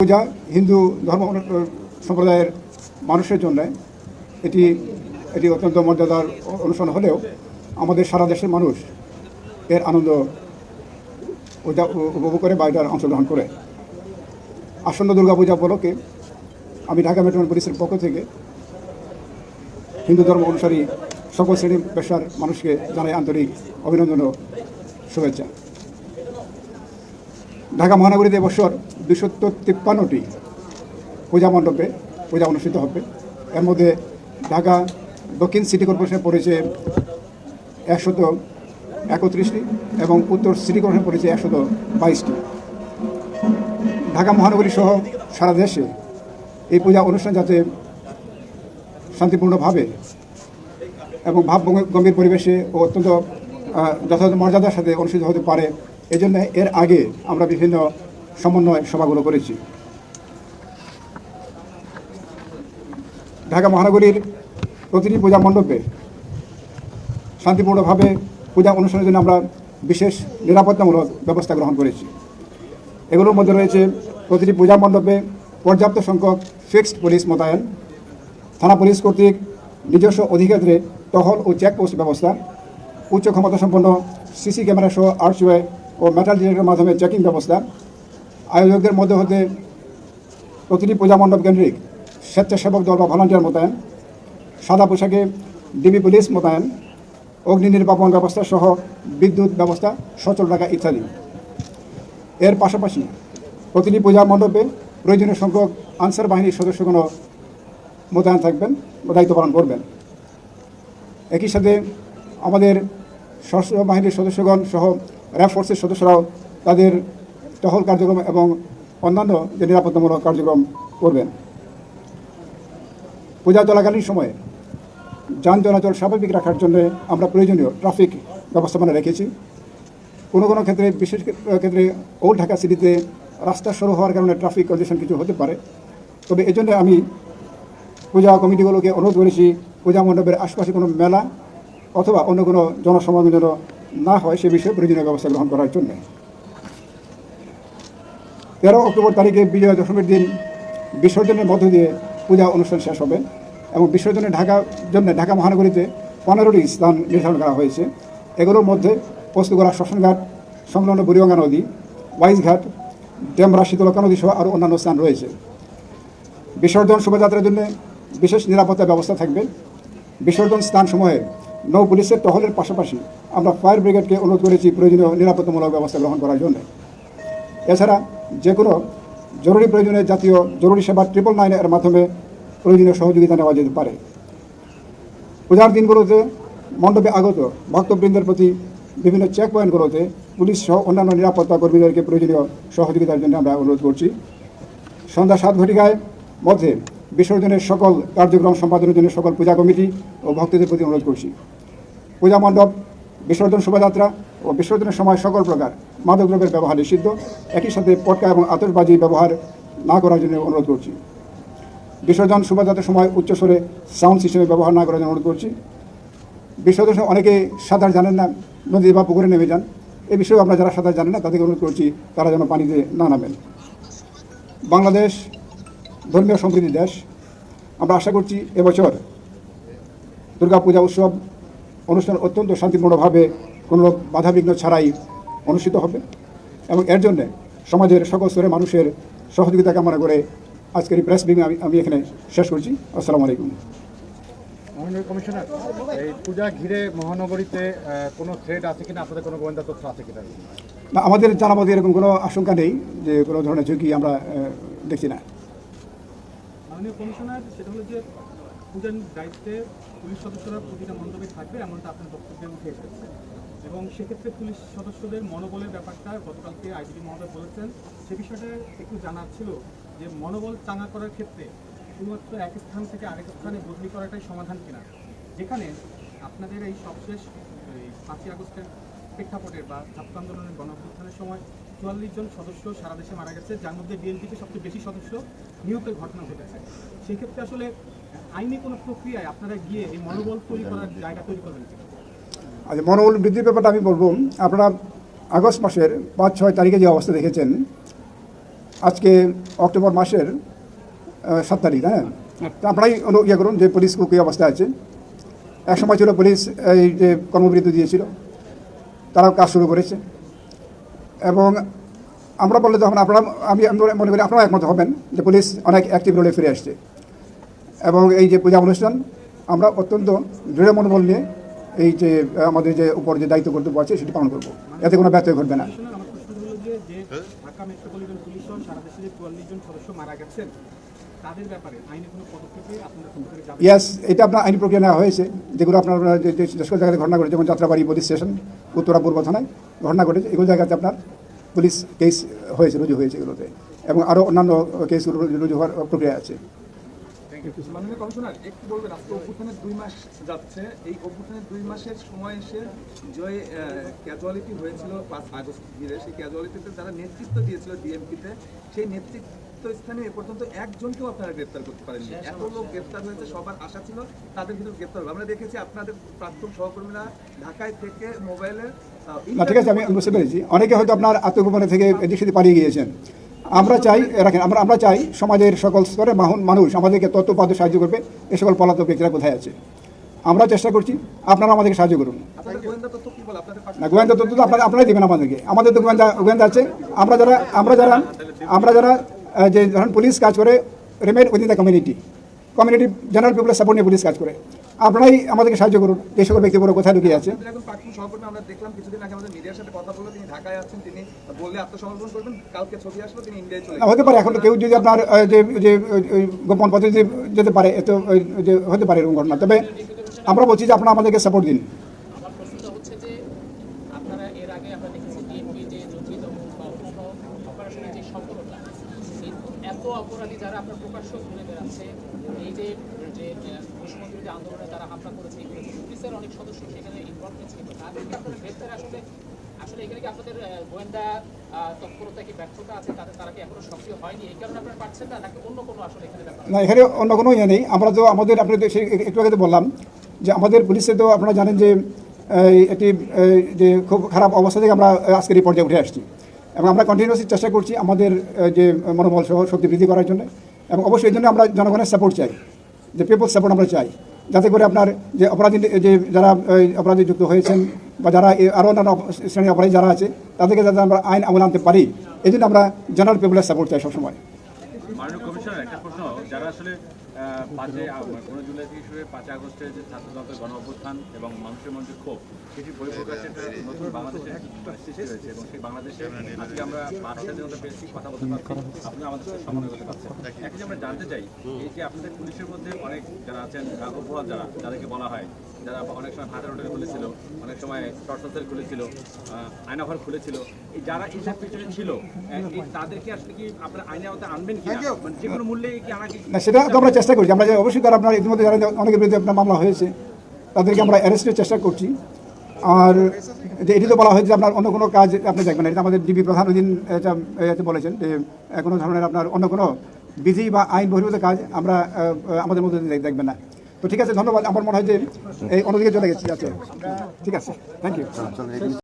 পূজা, হিন্দু ধর্ম সম্প্রদায়ের মানুষের জন্য এটি এটি অত্যন্ত মর্যাদার অনুষ্ঠান হলেও আমাদের সারা দেশের মানুষ এর আনন্দ উপভোগ করে বা অংশগ্রহণ করে। আসন্ন দুর্গাপূজা উপলক্ষে আমি ঢাকা মেট্রোপলিটন পুলিশের পক্ষ থেকে হিন্দু ধর্ম অনুসারী সকল শ্রেণি পেশার মানুষকে জানাই আন্তরিক অভিনন্দন ও শুভেচ্ছা। ঢাকা মহানগরীতে এবছর দুশো তিপ্পান্নটি পূজা মণ্ডপে পূজা অনুষ্ঠিত হবে। এর মধ্যে ঢাকা দক্ষিণ সিটি কর্পোরেশনে পড়েছে একশত একত্রিশটি এবং উত্তর সিটি কর্পোরেশনে পড়েছে একশত বাইশটি। ঢাকা মহানগরী সহ সারা দেশে এই পূজা অনুষ্ঠান যাতে শান্তিপূর্ণভাবে এবং ভাব গম্ভীর পরিবেশে ও অত্যন্ত যথাযথ মর্যাদার সাথে অনুষ্ঠিত হতে পারে এজন্য এর আগে আমরা বিভিন্ন সমন্বয় সভাগুলো করেছি। ঢাকা মহানগরীর প্রতিটি পূজা মণ্ডপে শান্তিপূর্ণভাবে পূজা অনুষ্ঠানের জন্য আমরা বিশেষ নিরাপত্তামূলক ব্যবস্থা গ্রহণ করেছি। এগুলোর মধ্যে রয়েছে প্রতিটি পূজা মণ্ডপে পর্যাপ্ত সংখ্যক ফিক্সড পুলিশ মোতায়েন, থানা পুলিশ কর্তৃক নিজস্ব অধিক্ষেত্রে টহল ও চেকপোস্ট ব্যবস্থা, উচ্চ ক্ষমতা সম্পন্ন সিসি ক্যামেরা সহ আর্চওয়ে ও মেটাল ডিটেক্টরের মাধ্যমে চেকিং ব্যবস্থা। আয়োজকদের মধ্যে হতে প্রতিটি পূজা মণ্ডপ কেন্দ্রিক স্বেচ্ছাসেবক দল বা ভলান্টিয়ার মোতায়েন, সাদা পোশাকে ডিবি পুলিশ মোতায়েন, অগ্নি নির্বাপন ব্যবস্থা সহ বিদ্যুৎ ব্যবস্থা, সচল রাখা ইত্যাদি। এর পাশাপাশি প্রতিটি পূজা মণ্ডপে প্রয়োজনীয় সংখ্যক আনসার বাহিনীর সদস্যগণ মোতায়েন থাকবেন দায়িত্ব পালন করবেন। একই সাথে আমাদের সশস্ত্র বাহিনীর সদস্যগণ সহ র্যাব ফোর্সের সদস্যরাও তাদের টহল কার্যক্রম এবং অন্যান্য যে নিরাপত্তামূলক কার্যক্রম করবেন। পূজা চলাকালীন সময়ে যান চলাচল স্বাভাবিক রাখার জন্য আমরা প্রয়োজনীয় ট্রাফিক ব্যবস্থাপনা রেখেছি। কোনো কোনো ক্ষেত্রে, বিশেষ ক্ষেত্রে ওল্ড ঢাকা সিটিতে রাস্তা সরু হওয়ার কারণে ট্রাফিক কন্ডিশন কিছু হতে পারে। তবে এজন্য আমি পূজা কমিটিগুলোকে অনুরোধ করেছি, পূজা মণ্ডপের আশপাশে কোনো মেলা অথবা অন্য কোনো জনসমাগম যেন না হয় সে বিষয়ে প্রয়োজনীয় ব্যবস্থা গ্রহণ করার জন্য। তেরো অক্টোবর তারিখে বিজয়া দশমীর দিন বিসর্জনের মধ্য দিয়ে পূজা অনুষ্ঠান শেষ হবে এবং বিসর্জনে ঢাকা জন্য ঢাকা মহানগরীতে পনেরোটি স্থান নির্ধারণ করা হয়েছে। এগুলোর মধ্যে পোস্তগোলা শ্মশানঘাট সংলগ্ন বুড়িগঙ্গা নদী ওয়াইজঘাট ডেমরা শীতলকা নদী সহ আরও অন্যান্য স্থান রয়েছে। বিসর্জন শোভাযাত্রার জন্য বিশেষ নিরাপত্তা ব্যবস্থা থাকবে। বিসর্জন স্থান সময়ে নৌ পুলিশের টহলের পাশাপাশি আমরা ফায়ার ব্রিগেডকে অনুরোধ করেছি প্রয়োজনীয় নিরাপত্তামূলক ব্যবস্থা গ্রহণ করার জন্য। এছাড়া যে কোনো জরুরি প্রয়োজনে জাতীয় জরুরি সেবা ট্রিপল নাইনের মাধ্যমে প্রয়োজনীয় সহযোগিতা নেওয়া যেতে পারে। পূজার দিনগুলোতে মণ্ডপে আগত ভক্তবৃন্দের প্রতি বিভিন্ন চেক পয়েন্টগুলোতে পুলিশ সহ অন্যান্য নিরাপত্তা কর্মীদেরকে প্রয়োজনীয় সহযোগিতার জন্য আমরা অনুরোধ করছি। সন্ধ্যা সাত ঘটিকায় মধ্যে বিসর্জনের সকল কার্যক্রম সম্পাদনের জন্য সকল পূজা কমিটি ও ভক্তদের প্রতি অনুরোধ করছি। পূজা মণ্ডপ, বিসর্জন শোভাযাত্রা ও বিসর্জনের সময় সকল প্রকার মাদকদ্রব্যের ব্যবহার নিষিদ্ধ। একই সাথে পটকা এবং আতশবাজি ব্যবহার না করার জন্য অনুরোধ করছি। বিসর্জন শোভাযাত্রার সময় উচ্চস্বরে সাউন্ড সিস্টেমের ব্যবহার না করার জন্য অনুরোধ করছি। বিসর্জন অনেকে সাঁতার জানেন না নদী বা পুকুরে নেমে যান। এই বিষয়েও আমরা যারা সাঁতার জানেন না, তাদেরকে অনুরোধ করছি, তারা যেন পানিতে না নামেন। বাংলাদেশ ধর্মীয় সম্প্রীতির দেশ। আমরা আশা করছি এবছর দুর্গাপূজা উৎসব অনুষ্ঠান অত্যন্ত শান্তিপূর্ণভাবে কোনো বাধাবিঘ্ন ছাড়াই অনুষ্ঠিত হবে এবং এর জন্যে সমাজের সকল স্তরের মানুষের সহযোগিতা কামনা করে আজকের এই প্রেস ব্রিফিং আমি আমি এখানে শেষ করছি। আসসালামু আলাইকুম। মহানগর কমিশনার এই পূজা ঘিরে মহানগরীতে কোনো থ্রেড আছে কিনা? আপনাদের কোনো গোয়েন্দা তথ্য আছে কিনা? না আমাদের জানা মতে এরকম কোনো আশঙ্কা নেই যে কোনো ধরনের ঝুঁকি আমরা দেখছি না। মাননীয় কমিশনার, সেটা হলো যে পূজার দায়িত্বে পুলিশ সদস্যরা প্রতিটা মণ্ডপে থাকবে, এমনটা আপনার বক্তব্যে উঠে এসেছে। এবং সেক্ষেত্রে পুলিশ সদস্যদের মনোবলের ব্যাপারটা গতকালকে আইজিপি মহোদয় বলেছেন। সে বিষয়টা একটু জানার ছিল যে মনোবল চাঙা করার ক্ষেত্রে শুধুমাত্র এক স্থান থেকে আরেক স্থানে বদলি করাটাই সমাধান কিনা। যেখানে আপনাদের এই সবশেষ পাঁচই আগস্টের প্রেক্ষাপটের বা ছাত্র আন্দোলনের গণঅভ্যুত্থানের সময় চুয়াল্লিশ জন সদস্য সারা দেশে মারা গেছে, যার মধ্যে বিএনপিতে সবচেয়ে বেশি সদস্য নিহতের ঘটনা ঘটেছে। সেক্ষেত্রে আসলে আইনি কোনো প্রক্রিয়ায় আপনারা গিয়ে এই মনোবল তৈরি করার জায়গা তৈরি করবেন আচ্ছা মনোবল বৃদ্ধির ব্যাপারটা আমি বলব। আপনারা আগস্ট মাসের পাঁচ, ছয় তারিখে যে অবস্থা দেখেছেন, আজকে অক্টোবর মাসের সাত তারিখ হ্যাঁ? আপনারাই ইয়ে করুন যে পুলিশ কী অবস্থায় আছে। এক সময় ছিল পুলিশ, এই যে কর্মবিরতি দিয়েছিল, তারাও কাজ শুরু করেছে। এবং আমরা বললে যখন আপনারা, আমি মনে করি আপনারা একমত হবেন যে পুলিশ অনেক অ্যাক্টিভ রোলে ফিরে আসছে। এবং এই যে পূজা অনুষ্ঠান, আমরা অত্যন্ত দৃঢ় মনোবল নিয়ে এই যে, আমাদের যে উপর যে দায়িত্ব কর্তব্য আছে, সেটি পালন করব। এতে কোনো ব্যত্যয় ঘটবে না। ইয়াস এটা আপনার আইনি প্রক্রিয়া নেওয়া হয়েছে। যেগুলো আপনার সকল জায়গাতে ঘটনা ঘটেছে, যেমন যাত্রাবাড়ি পুলিশ স্টেশন উত্তরা পূর্ব থানায় ঘটনা ঘটেছে, এগুলো জায়গাতে আপনার পুলিশ কেস হয়েছে, রুজু হয়েছে এগুলোতে। এবং আরও অন্যান্য কেসগুলো রুজু হওয়ার প্রক্রিয়া আছে। মাননীয় কমিশনার একটু বলবেন আজকে অভ্যুত্থানের দুই মাস যাচ্ছে। এই অভ্যুত্থানের দুই মাসের সময় এসে যে ক্যাজুয়ালিটি হয়েছিল পাঁচ আগস্ট ঘিরে। সেই ক্যাজুয়ালিটিতে যারা নেতৃত্ব দিয়েছিল ডিএমপিতে সেই নেতৃত্ব স্থানে এ পর্যন্ত একজনকেও আপনারা গ্রেপ্তার করতে পারেননি। এত লোক গ্রেপ্তার হয়েছে সবার আশা ছিল তাদের ভিতরে গ্রেপ্তার হবে। আমরা দেখেছি আপনাদের প্রাক্তন সহকর্মীরা ঢাকায় থেকে মোবাইলে না ঠিক আছে আমি আমি বুঝতে পেরেছি। অনেকে হয়তো আপনার আত্মগোপনে থেকে এদিক সেদিক পালিয়ে গিয়েছেন। আমরা চাই রাখেন আমরা আমরা চাই সমাজের সকল স্তরে মানুষ আমাদেরকে তত্ত্বপাতে সাহায্য করবে। এ সকল পলাতক ব্যক্তিরা কোথায় আছে? আমরা চেষ্টা করছি আপনারা আমাদেরকে সাহায্য করুন। না গোয়েন্দা তথ্য তো আপনারা আপনারাই দেবেন আমাদেরকে। আমাদের তো গোয়েন্দা গোয়েন্দা আছে। আমরা যারা আমরা যারা আমরা যারা যে ধরুন পুলিশ কাজ করে remain within the community. Community general পিপুলের support নিয়ে পুলিশ কাজ করে। আপনারাই আমাদেরকে সাহায্য করুন। যে সকল ব্যক্তিগুলো কোথায় লুকিয়ে আছে। আমাদের একজন প্রাক্তন সহকর্মী আমরা দেখলাম কিছুদিন আগে আমাদের মিডিয়ার সাথে কথা বলে তিনি ঢাকায় আছেন তিনি বললে আত্মসমর্পণ করবেন কালকে ছবি আসলো তিনি ইন্ডিয়ায় চলে হতে পারে এখন কেউ যদি আপনার যে যে গোপন পথে যেতে পারে এত ওই যে হতে পারে এরকম ঘটনা। তবে আমরা বলছি যে আপনারা আমাদেরকে সাপোর্ট দিন। এত অপরাধী যারা আপনার প্রকাশ্য ঘুরে বেড়াচ্ছে এই যে না এখানে অন্য কোনো ইয়ে নেই। আমরা তো আমাদের আপনি একটু আগে বললাম যে আমাদের পুলিশে তো আপনারা জানেন যে একটি যে খুব খারাপ অবস্থা থেকে আমরা আজকের এই পর্যায়ে উঠে আসছি। এবং আমরা কন্টিনিউসলি চেষ্টা করছি আমাদের যে মনোবল শক্তি বৃদ্ধি করার জন্য। এবং অবশ্যই এই জন্য আমরা জনগণের সাপোর্ট চাই। যে পেপার সাপোর্ট আমরা চাই। যাতে করে আপনার যে অপরাধী, যে যারা অপরাধী যুক্ত হয়েছেন বা যারা আরও অন্যান্য শ্রেণির অপরাধী যারা আছে, তাদেরকে যাতে আমরা আইন আমল আনতে পারি এই জন্য আমরা জেনারেল পিপলের সাপোর্ট চাই সবসময়। মাননীয় কমিশনার, একটা প্রশ্ন, যারা আসলে মানে জুলাই থেকে শুরু হয়ে পাঁচই আগস্টে যে ছাত্রদলের গণ অভ্যুত্থান এবং মানুষের মধ্যে ক্ষোভ সেটি বহিঃপ্রকাশের নতুন বাংলাদেশের মানে সৃষ্টি হয়েছে এবং সেই বাংলাদেশে আজকে আমরা বাচ্চাদের মধ্যে পেয়েছি কথা বলতে পারছি। আপনি আমাদের সাথে সমন্বয় করতে পারছেন। একই আমরা জানতে চাই এই যে আপনাদের পুলিশের মধ্যে অনেক যারা আছেন অপরাধ যারা যাদেরকে বলা হয় যারা অনেক সময় ভাটা হোটেল খুলেছিল অনেক সময় টর্চেল খুলেছিল আয়নাঘর খুলেছিল এই যারা এইসব পিছনে ছিল তাদেরকে আসলে কি আপনারা আইনে আনবেন কি মানে যে কোনো মূল্যে কি আনা কি না সেটা আমরা চেষ্টা করছি। আমরা অবশ্যই তারা আপনার ইতিমধ্যে যারা অনেকের বিরুদ্ধে আপনার মামলা হয়েছে, তাদেরকে আমরা অ্যারেস্টের চেষ্টা করছি। আর যে এটি তো বলা হয়েছে যে আপনার অন্য কোনো কাজ আপনি দেখবেন। এটা আমাদের ডিবি প্রধান ওই দিন এটা বলেছেন যে কোনো ধরনের আপনার অন্য কোনো বিধি বা আইন বহির্ভূত কাজ আমরা আমাদের মধ্যে দেখবেন না। তো ঠিক আছে, ধন্যবাদ। আমার মনে হয় যে এই অন্যদিকে চলে গেছি আচ্ছা। ঠিক আছে। Thank you